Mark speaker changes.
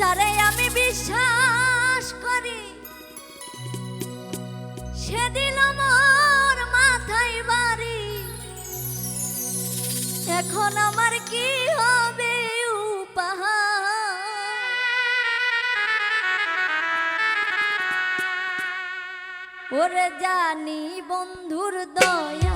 Speaker 1: যারে আমি বিশ্বাস করি, সেদিন মোর মাথায় বাড়ি। এখন আমার কি হবে ওরে জানি বন্ধুর দয়া।